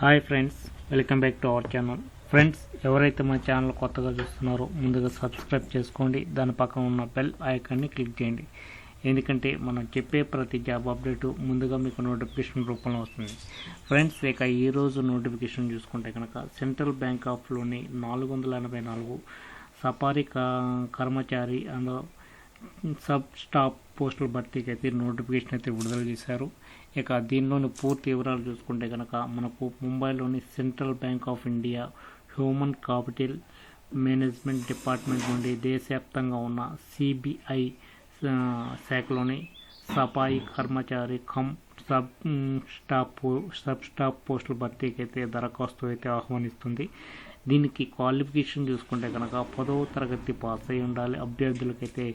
Hi friends welcome back to our channel. Friends ఎవరైతే మన channel కొత్తగా చూస్తున్నారో ముందుగా సబ్స్క్రైబ్ చేసుకోండి దాని పక్కన ఉన్న బెల్ ఐకాన్ని క్లిక్ చేయండి. ఎందుకంటే మనం చెప్పే ప్రతి జాబ్ అప్డేటు ముందుగా మీకు నోటిఫికేషన్ రూపంలో వస్తుంది. ఫ్రెండ్స్ ఇక ఈరోజు నోటిఫికేషన్ చూసుకుంటే కనుక సెంట్రల్ బ్యాంక్ ఆఫ్లోని నాలుగు వందల ఎనభై నాలుగు సఫారీ కర్మచారి అండ్ సబ్ స్టాప్ పోస్టుల భర్తీకి అయితే నోటిఫికేషన్ అయితే విడుదల చేశారు. ఇక దీనిలోని పూర్తి వివరాలు చూసుకుంటే కనుక మనకు ముంబైలోని central bank of India human capital management department నుండి దేశవ్యాప్తంగా ఉన్న CBI శాఖలోని safai karmachari cum sub staff staff sub staff పోస్టుల భర్తీకి అయితే దరఖాస్తు అయితే ఆహ్వానిస్తుంది. దీనికి క్వాలిఫికేషన్ చూసుకుంటే కనుక పదవ తరగతి పాస్ అయి ఉండాలి. అభ్యర్థులకైతే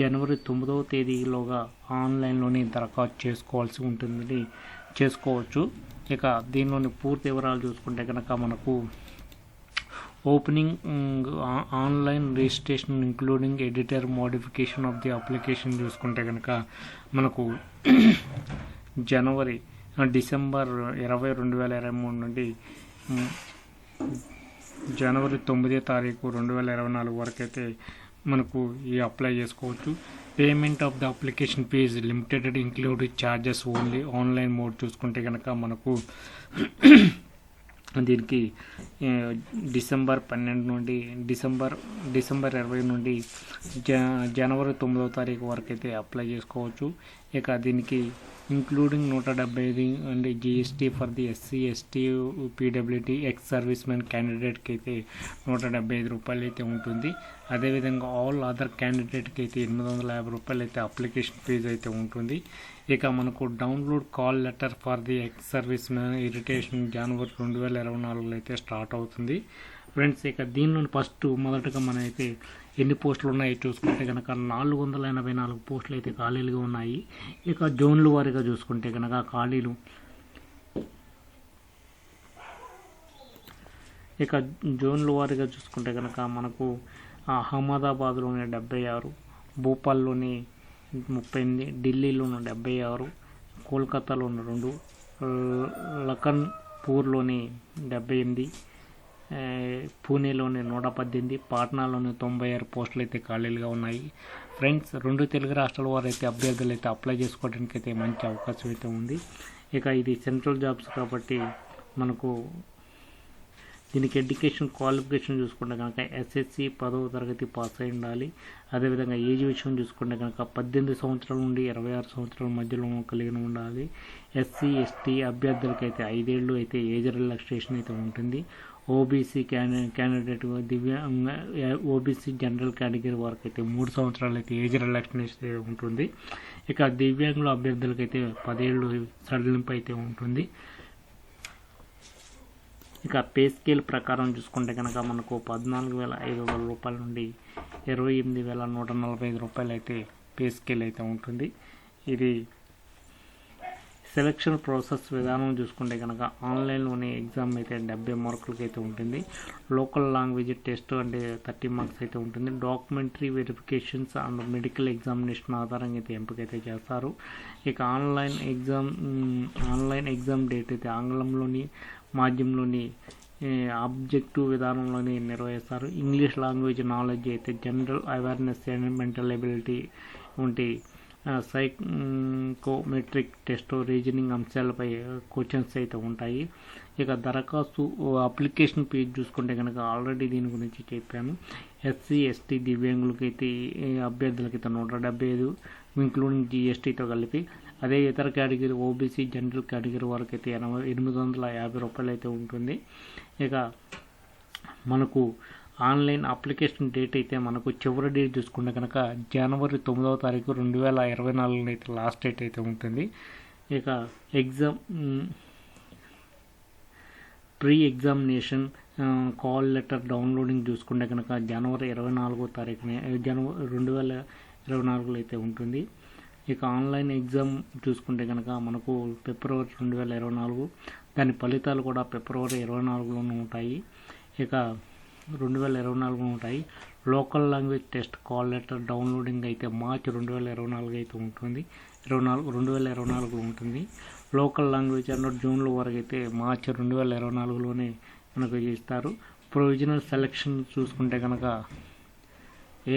జనవరి తొమ్మిదవ తేదీలోగా ఆన్లైన్లోనే దరఖాస్తు చేసుకోవాల్సి ఉంటుందని చేసుకోవచ్చు. ఇక దీనిలోని పూర్తి వివరాలు చూసుకుంటే కనుక మనకు opening online registration including edit or modification of the application చూసుకుంటే కనుక మనకు జనవరి డిసెంబర్ ఇరవై రెండు వేల ఇరవై మూడు నుండి జనవరి తొమ్మిదో తారీఖు రెండు వేల ఇరవై నాలుగు వరకు అయితే మనకు ఈ అప్లై చేసుకోవచ్చు. Payment of the application fee limited include charges only online mode చూసుకుంటే కనుక మనకు దీనికి డిసెంబర్ పన్నెండు నుండి డిసెంబర్ డిసెంబర్ ఇరవై నుండి జ జనవరి తొమ్మిదవ తారీఖు వరకు అయితే అప్లై చేసుకోవచ్చు. ఇక దీనికి ఇంక్లూడింగ్ నూట డెబ్బై ఐదు అంటే GST for the SC ST PWD ex service men క్యాండిడేట్కి అయితే నూట డెబ్బై ఐదు రూపాయలు అయితే ఉంటుంది. అదేవిధంగా ఆల్ అదర్ క్యాండిడేట్కి అయితే ఎనిమిది వందల యాభై రూపాయలు అయితే అప్లికేషన్ ఫీజు అయితే ఉంటుంది. ఇక మనకు download call letter for the ex service man irritation జనవరి రెండు వేల ఇరవై నాలుగులో అయితే స్టార్ట్ అవుతుంది. ఫ్రెండ్స్ ఇక దీనిలో ఫస్ట్ మొదటగా మనం అయితే ఎన్ని పోస్టులు ఉన్నాయో చూసుకుంటే కనుక నాలుగు వందల ఎనభై నాలుగు పోస్టులు అయితే ఖాళీలుగా ఉన్నాయి. ఇక జోన్ల వారీగా చూసుకుంటే కనుక ఖాళీలు. ఇక జోన్ల వారీగా చూసుకుంటే కనుక మనకు అహ్మదాబాద్లోని డెబ్బై ఆరు భోపాల్లోని ముప్పై ఎనిమిది ఢిల్లీలోని డెబ్బై ఆరు కోల్కతాలోని రెండు లఖన్పూర్లోని డెబ్బై ఎనిమిది పూణేలోని నూట పద్దెనిమిది పాట్నాలోని తొంభై ఆరు పోస్టులు అయితే ఖాళీలుగా ఉన్నాయి. ఫ్రెండ్స్ రెండు తెలుగు రాష్ట్రాల వారు అయితే అభ్యర్థులు అయితే అప్లై చేసుకోవడానికి అయితే మంచి అవకాశం అయితే ఉంది. ఇక ఇది సెంట్రల్ జాబ్స్ కాబట్టి మనకు దీనికి ఎడ్యుకేషన్ క్వాలిఫికేషన్ చూసుకుంటే కనుక ఎస్ఎస్సి పదవ తరగతి పాస్ అయి ఉండాలి. అదేవిధంగా ఏజ్ విషయం చూసుకుంటే కనుక పద్దెనిమిది సంవత్సరాల నుండి ఇరవై ఆరు సంవత్సరాల మధ్యలో కలిగి ఉండాలి. ఎస్సీ ఎస్టీ అభ్యర్థులకైతే ఐదేళ్ళు అయితే ఏజ్ రిలాక్సేషన్ అయితే ఉంటుంది. OBC candi candidate divyang OBC general category వరకు అయితే మూడు సంవత్సరాలు అయితే ఏజ్ రిలాక్షన్ ఉంటుంది ఇక దివ్యాంగుల అభ్యర్థులకైతే పదేళ్ళు సడలింపు అయితే ఉంటుంది ఇక పే స్కేల్ ప్రకారం చూసుకుంటే కనుక మనకు పద్నాలుగు వేల ఐదు వందల రూపాయల నుండి ఇరవై ఎనిమిది వేల నూట నలభై ఐదు రూపాయలు అయితే పే స్కేల్ అయితే ఉంటుంది ఇది సెలక్షన్ ప్రాసెస్ విధానం చూసుకుంటే కనుక ఆన్లైన్లోనే ఎగ్జామ్ అయితే డెబ్బై మార్కులకి అయితే ఉంటుంది. లోకల్ లాంగ్వేజ్ టెస్ట్ అంటే థర్టీ మార్క్స్ అయితే ఉంటుంది. Documentary verifications and medical examination ఆధారంగా అయితే ఎంపిక అయితే చేస్తారు. ఇక online exam online exam date అయితే ఆంగ్లంలోని మాధ్యమంలోని ఆబ్జెక్టివ్ విధానంలోని నిర్వహిస్తారు. ఇంగ్లీష్ లాంగ్వేజ్ నాలెడ్జ్ అయితే general awareness and mental ability వంటి సైకోమెట్రిక్ టెస్ట్ రీజనింగ్ అంశాలపై క్వశ్చన్స్ అయితే ఉంటాయి. ఇక దరఖాస్తు అప్లికేషన్ పేజ్ చూసుకుంటే కనుక ఆల్రెడీ దీని గురించి చెప్పాను. ఎస్సీ ఎస్టీ దివ్యాంగులకి అయితే అభ్యర్థులకైతే నూట డెబ్బై ఐదు ఇంక్లూడింగ్ జిఎస్టీతో కలిపి అదే ఇతర కేటగిరీ ఓబీసీ జనరల్ కేటగిరీ వరకు అయితే ఎనభై ఎనిమిది వందల యాభై రూపాయలు అయితే ఉంటుంది. ఇక మనకు ఆన్లైన్ అప్లికేషన్ డేట్ అయితే మనకు చివరి డేట్ చూసుకుంటే కనుక జనవరి తొమ్మిదవ తారీఖు రెండు వేల ఇరవై నాలుగున అయితే లాస్ట్ డేట్ అయితే ఉంటుంది. ఇక exam pre examination call letter downloading చూసుకుంటే కనుక జనవరి ఇరవై నాలుగో తారీఖున జనవరి రెండు వేల ఇరవై నాలుగులో అయితే ఉంటుంది. ఇక ఆన్లైన్ ఎగ్జామ్ చూసుకుంటే కనుక మనకు ఫిబ్రవరి రెండు వేల ఇరవై నాలుగు దాని ఫలితాలు కూడా ఫిబ్రవరి ఇరవై నాలుగులోనూ ఉంటాయి. ఇక రెండు వేల ఇరవై నాలుగులో ఉంటాయి. Local language test call letter downloading అయితే మార్చ్ రెండు వేల ఇరవై నాలుగు అయితే ఉంటుంది. ఇరవై నాలుగు రెండు వేల ఇరవై నాలుగులో ఉంటుంది. లోకల్ లాంగ్వేజ్ అన్నట్టు జూన్లో వరకు అయితే మార్చ్ రెండు వేల ఇరవై నాలుగులోనే మనకు ఇస్తారు ప్రొవిజనల్ సెలక్షన్ చూసుకుంటే కనుక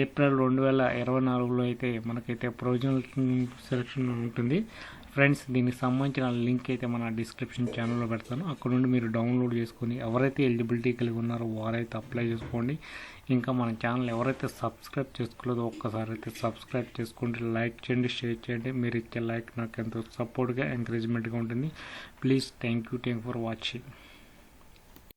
ఏప్రిల్ రెండు వేల ఇరవై నాలుగులో అయితే మనకైతే ప్రొవిజనల్ సెలక్షన్ ఉంటుంది. ఫ్రెండ్స్ దీనికి సంబంధించిన లింక్ అయితే మన డిస్క్రిప్షన్ ఛానల్లో పెడతాను. అక్కడ నుండి మీరు డౌన్లోడ్ చేసుకొని ఎవరైతే ఎలిజిబిలిటీ కలిగి ఉన్నారో వారైతే అప్లై చేసుకోండి. ఇంకా మన ఛానల్ ఎవరైతే సబ్స్క్రైబ్ చేసుకోలేదో ఒక్కసారి అయితే సబ్స్క్రైబ్ చేసుకోండి లైక్ చేయండి షేర్ చేయండి. మీరు ఇచ్చే లైక్ నాకు ఎంతో సపోర్ట్గా ఎంకరేజ్మెంట్గా ఉంటుంది. Please thank you thank for watching